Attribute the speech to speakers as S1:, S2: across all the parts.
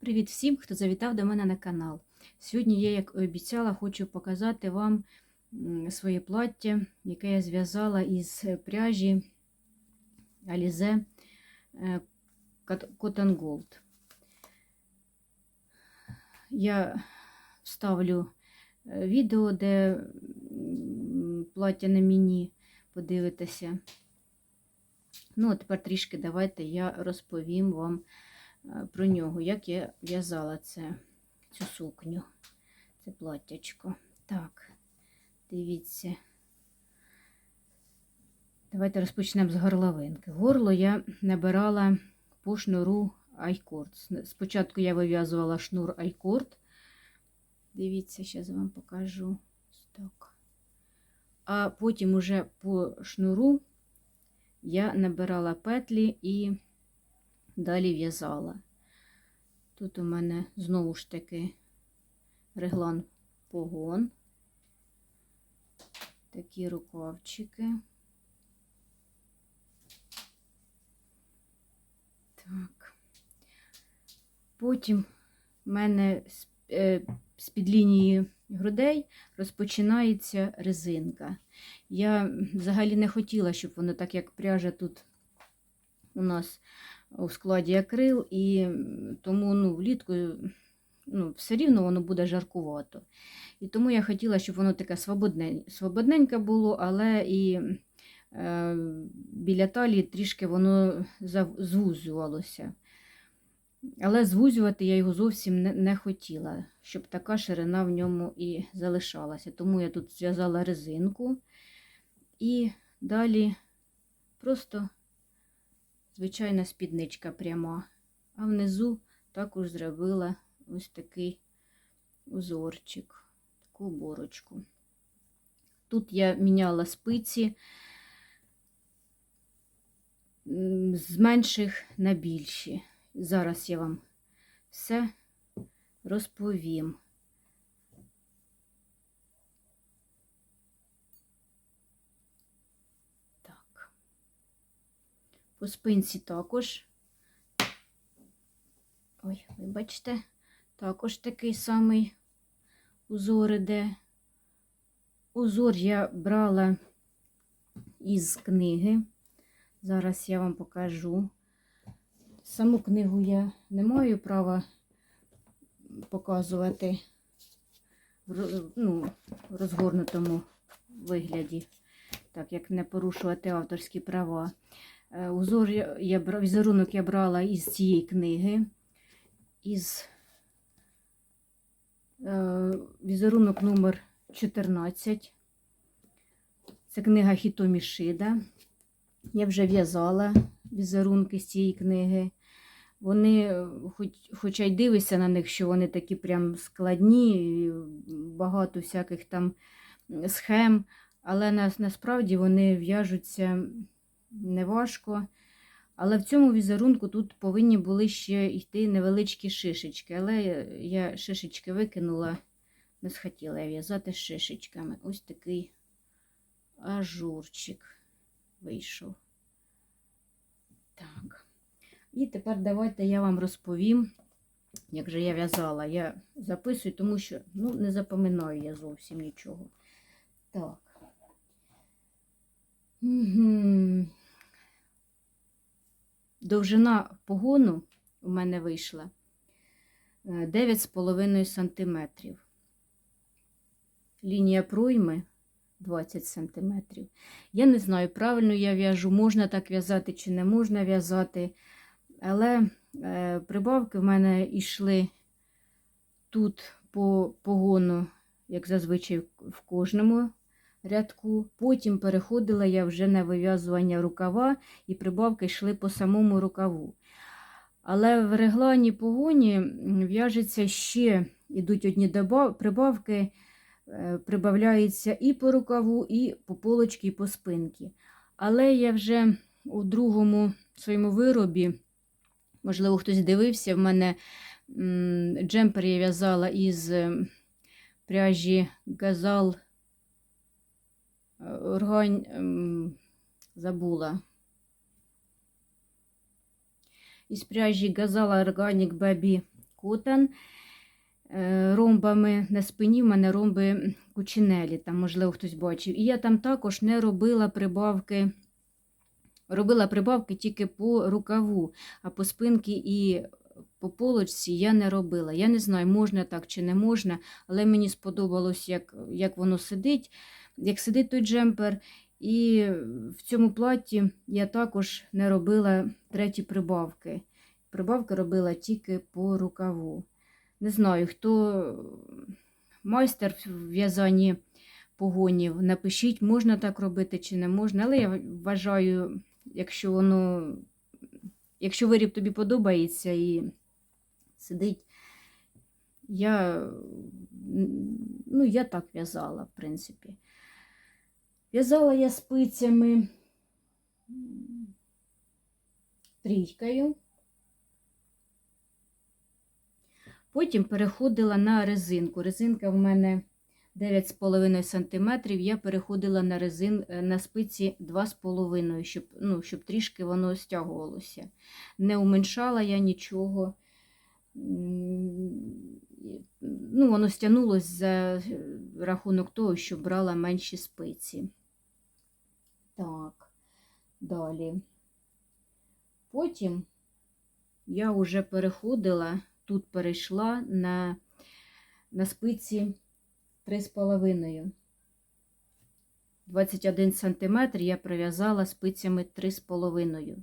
S1: Привіт всім, хто завітав до мене на канал. Сьогодні я, як і обіцяла, хочу показати вам своє плаття, яке я зв'язала із пряжі Alize е, Cotton Gold. Я вставлю е, відео, де плаття на мені, подивитеся. Ну, а тепер трішки давайте я розповім вам про нього, як я в'язала це, цю сукню, це платтячко. Так, дивіться. Давайте розпочнемо з горловинки. Горло я набирала по шнуру айкорд. Спочатку я вив'язувала шнур айкорд. Дивіться, зараз вам покажу. Так. А потім уже по шнуру я набирала петлі і далі в'язала. Тут у мене знову ж таки реглан погон, такі рукавчики. Так. Потім в мене е, з-під лінії грудей розпочинається резинка. Я взагалі не хотіла, щоб воно так, як пряжа тут у нас у складі акрил, і тому ну, влітку ну, все рівно воно буде жаркувато. І тому я хотіла, щоб воно таке свободне, свободненьке було, але і е, біля талії трішки воно звузювалося. Але звузювати я його зовсім не, не хотіла, щоб така ширина в ньому і залишалася. Тому я тут зв'язала резинку і далі просто звичайна спідничка пряма. А внизу також зробила ось такий узорчик, таку оборочку. Тут я міняла спиці з менших на більші. Зараз я вам все розповім. По спинці також. Ой, вибачте, також такий самий узор іде. Узор я брала із книги. Зараз я вам покажу. Саму книгу я не маю права показувати в ну, розгорнутому вигляді, так як не порушувати авторські права. Е, Узор я, візерунок я брала із цієї книги, із е, візерунок номер 14. Це книга Хітомі Шида. Я вже в'язала візерунки з цієї книги. Вони, е, хоч, хоча й дивишся на них, що вони такі прям складні, багато всяких там схем, але нас, насправді вони в'яжуться неважко. Але в цьому візерунку тут повинні були ще йти невеличкі шишечки. Але я шишечки викинула, не схотіла я в'язати з шишечками. Ось такий ажурчик вийшов. Так. І тепер давайте я вам розповім, як же я в'язала. Я записую, тому що ну, не запам'ятаю я зовсім нічого. Так. Угу. Довжина погону у мене вийшла е, 9,5 см. Лінія пройми 20 см. Я не знаю, правильно я в'яжу, можна так в'язати чи не можна в'язати. Але е, прибавки в мене йшли тут по погону, як зазвичай в кожному рядку. Потім переходила я вже на вив'язування рукава, і прибавки йшли по самому рукаву. Але в реглані погоні в'яжеться ще, ідуть одні прибавки, е, прибавляється і по рукаву, і по полочці, і по спинці. Але я вже у другому своєму виробі, можливо, хтось дивився, в мене джемпер я в'язала із пряжі Газал е, Орган, ем, забула. Із пряжі Газала Organic Baby Котан е, ромбами на спині в мене ромби кучинелі, там, можливо, хтось бачив. І я там також не робила прибавки. Робила прибавки тільки по рукаву, а по спинці і по полочці я не робила. Я не знаю, можна так чи не можна, але мені сподобалось, як, як воно сидить, як сидить той джемпер. І в цьому платі я також не робила треті прибавки. Прибавки робила тільки по рукаву. Не знаю, хто майстер в в'язанні погонів, напишіть, можна так робити чи не можна. Але я вважаю, якщо воно, якщо виріб тобі подобається і сидить, я, ну, я так в'язала, в принципі. В'язала я спицями трійкою. Потім переходила на резинку. Резинка в мене 9,5 см. Я переходила на резин, е, на спиці 2,5 щоб, ну, щоб трішки воно стягувалося. Не уменшала я нічого. Ну, воно стягнулося за рахунок того, що брала менші спиці. Так, далі. Потім я вже переходила, тут перейшла на, на спиці 3,5. 21 см я прив'язала спицями 3,5.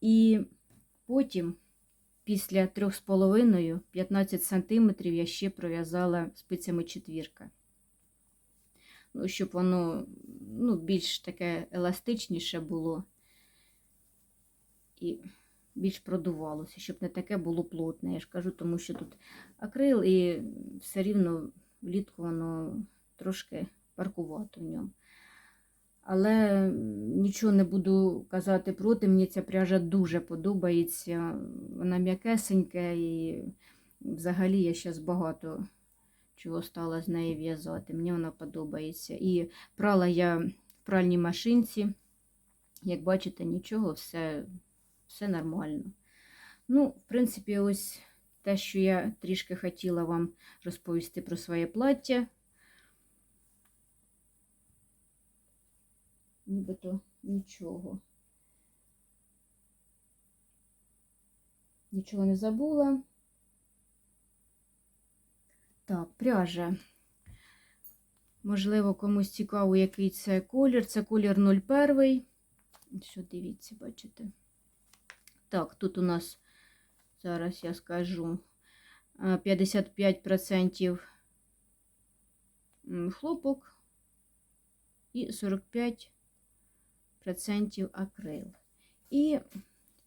S1: І потім, після 3,5, 15 см я ще пров'язала спицями четвірка ну, щоб воно ну, більш таке еластичніше було і більш продувалося, щоб не таке було плотне. Я ж кажу, тому що тут акрил і все рівно влітку воно трошки паркувато в ньому. Але нічого не буду казати проти, мені ця пряжа дуже подобається. Вона м'якесенька і взагалі я зараз багато чого стала з нею в'язати. Мені вона подобається. І прала я в пральній машинці. Як бачите, нічого, все, все нормально. Ну, в принципі, ось те, що я трішки хотіла вам розповісти про своє плаття. Нібито нічого. Нічого не забула. Так, пряжа. Можливо, комусь цікаво, який це колір. Це колір 01. Що, дивіться, бачите? Так, тут у нас, зараз я скажу, 55% хлопок і 45% акрил. І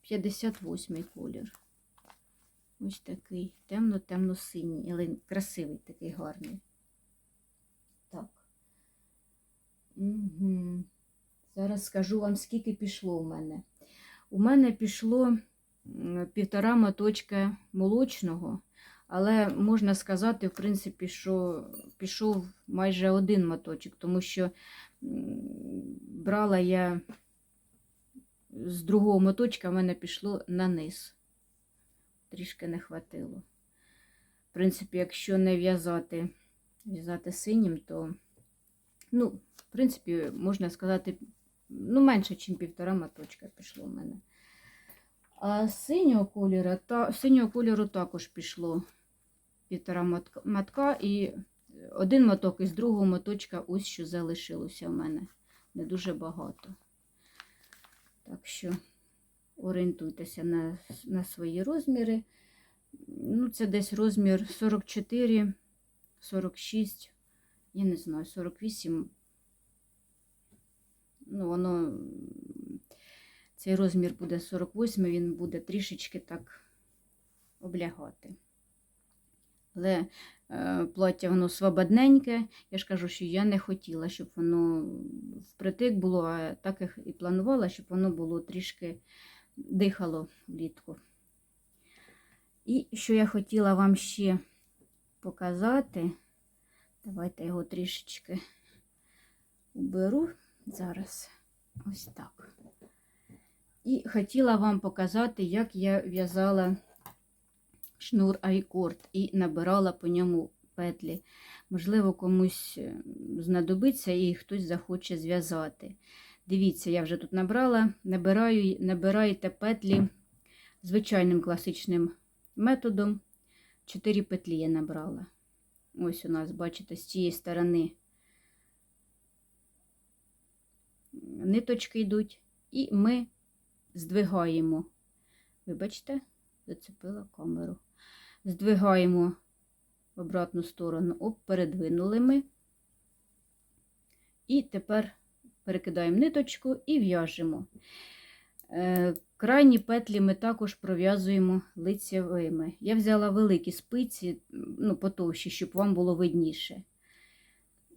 S1: 58 колір. Ось такий темно-темно-синій, але красивий такий гарний. Так. Угу. Зараз скажу вам, скільки пішло у мене. У мене пішло півтора моточка молочного, але можна сказати, в принципі, що пішов майже один моточок, тому що брала я з другого моточка, в мене пішло на низ трішки не хватило. В принципі, якщо не в'язати в'язати синім, то, ну, в принципі, можна сказати, ну, менше, ніж півтора моточка пішло в мене. А синього кольору, та, синього кольору також пішло півтора мотка і один моток із другого моточка ось що залишилося в мене. Не дуже багато. Так що орієнтуйтеся на на свої розміри. Ну, Це десь розмір 44, 46, я не знаю, 48. Ну, воно, цей розмір буде 48, він буде трішечки так облягати. Але е, плаття воно свободненьке. Я ж кажу, що я не хотіла, щоб воно впритик було, а так і планувала, щоб воно було трішки дихало влітку. І що я хотіла вам ще показати, давайте його трішечки уберу зараз ось так. І хотіла вам показати, як я в'язала шнур айкорд і набирала по ньому петлі. Можливо, комусь е, знадобиться і хтось захоче зв'язати. Дивіться, я вже тут набрала, набираю, набираєте петлі звичайним класичним методом. 4 петлі я набрала. Ось у нас, бачите, з цієї сторони ниточки йдуть, і ми здвигаємо. Вибачте, зацепила камеру. Здвигаємо в обратну сторону, оп, передвинули ми. І тепер перекидаємо ниточку і в'яжемо. Е, Крайні петлі ми також пров'язуємо лицевими. Я взяла великі спиці, ну, потовщі, щоб вам було видніше.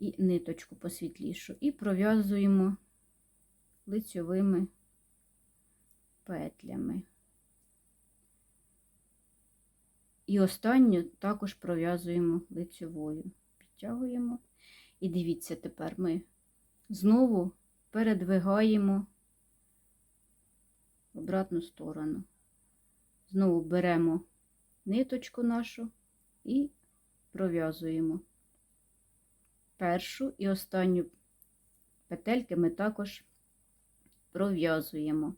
S1: І ниточку посвітлішу. І пров'язуємо лицьовими петлями. І останню також пров'язуємо лицьовою. Підтягуємо. І дивіться, тепер ми знову передвигаємо в обратну сторону. Знову беремо ниточку нашу і пров'язуємо. Першу і останню петельки ми також пров'язуємо.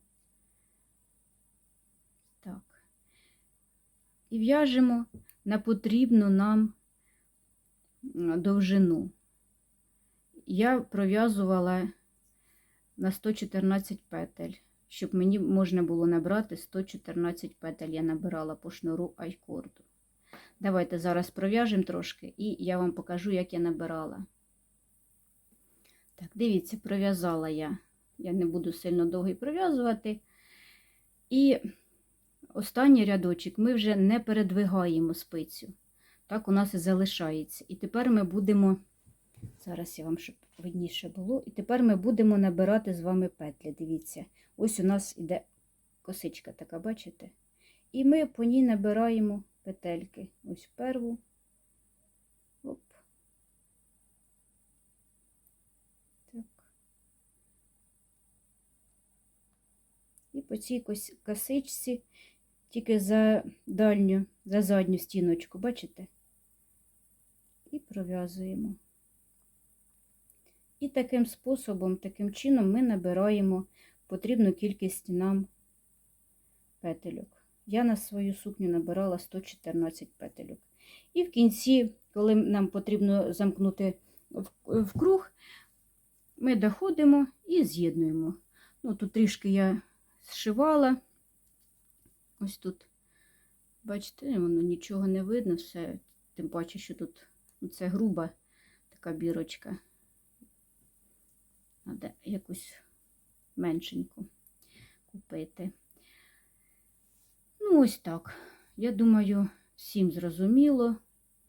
S1: Так. І в'яжемо на потрібну нам довжину. Я пров'язувала на 114 петель, щоб мені можна було набрати 114 петель. Я набирала по шнуру айкорду. Давайте зараз пров'яжемо трошки, і я вам покажу, як я набирала. Так, дивіться, пров'язала я. Я не буду сильно довго пров'язувати. І останній рядочок ми вже не передвигаємо спицю. Так у нас і залишається. І тепер ми будемо, зараз я вам щоб видніше було, і тепер ми будемо набирати з вами петлі. Дивіться, ось у нас іде косичка така, бачите? І ми по ній набираємо петельки. Ось перву. Оп. Так. І по цій косичці тільки за дальню, за задню стіночку, бачите? І пров'язуємо. І таким способом, таким чином ми набираємо потрібну кількість нам петельок. Я на свою сукню набирала 114 петельок. І в кінці, коли нам потрібно замкнути в, круг, ми доходимо і з'єднуємо. Ну, тут трішки я зшивала. Ось тут, бачите, воно нічого не видно, все, тим паче, що тут ну, це груба така бірочка. Треба якусь меншеньку купити. Ну, ось так. Я думаю, всім зрозуміло.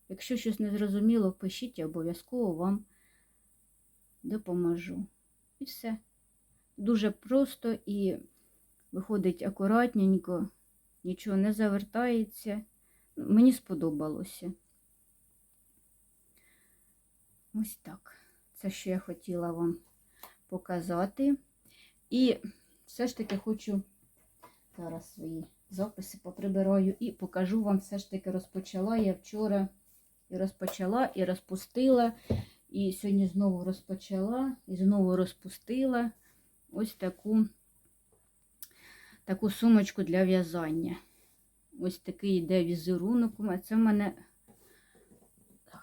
S1: Якщо щось не зрозуміло, пишіть, я обов'язково вам допоможу. І все. Дуже просто і виходить акуратненько, нічого не завертається. Мені сподобалося. Ось так. Це, що я хотіла вам показати. І все ж таки хочу зараз свої записи поприбираю і покажу вам все ж таки розпочала я вчора і розпочала, і розпустила. І сьогодні знову розпочала, і знову розпустила ось таку таку сумочку для в'язання. Ось такий йде візерунок. А це в мене.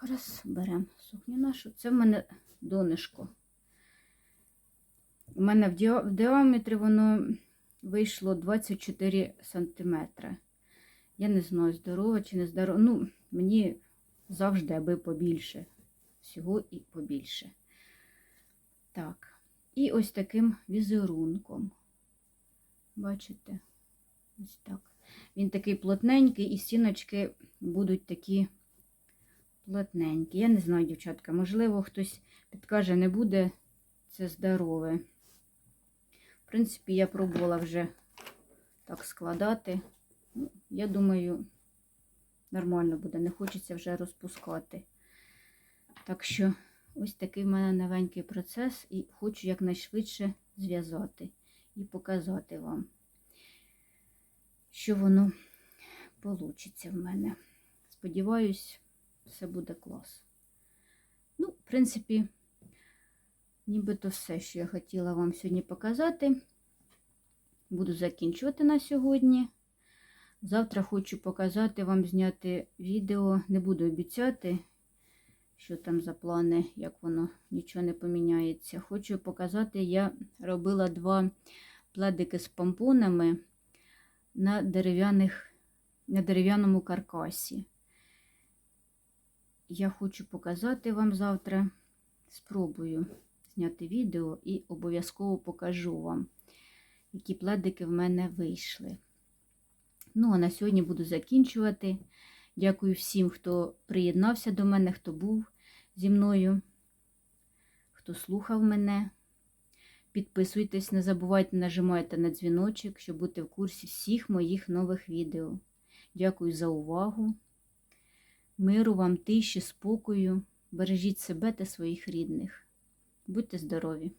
S1: Зараз беремо сукню нашу. Це в мене донишко. У мене в, діа... в діаметрі воно вийшло 24 сантиметри. Я не знаю, здорово чи не здорово. Ну, мені завжди аби побільше. Всього і побільше. Так. І ось таким візерунком. Бачите? Ось так. Він такий плотненький, і стіночки будуть такі плотненькі. Я не знаю, дівчатка, можливо, хтось підкаже, не буде це здорове. В принципі, я пробувала вже так складати. Ну, я думаю, нормально буде, не хочеться вже розпускати. Так що, ось такий в мене новенький процес, і хочу якнайшвидше зв'язати і показати вам. що воно получиться в мене. Сподіваюсь, все буде клас. Ну, в принципі, нібито все, що я хотіла вам сьогодні показати. Буду закінчувати на сьогодні. Завтра хочу показати вам зняти відео. Не буду обіцяти, що там за плани, як воно нічого не поміняється. Хочу показати, я робила два пледики з помпонами на, дерев'яних, на дерев'яному каркасі. Я хочу показати вам завтра. Спробую зняти відео і обов'язково покажу вам, які пледики в мене вийшли. Ну, а на сьогодні буду закінчувати. Дякую всім, хто приєднався до мене, хто був зі мною, хто слухав мене. Підписуйтесь, не забувайте нажимайте на дзвіночок, щоб бути в курсі всіх моїх нових відео. Дякую за увагу. Миру вам, тиші, спокою. Бережіть себе та своїх рідних. Будьте здорові!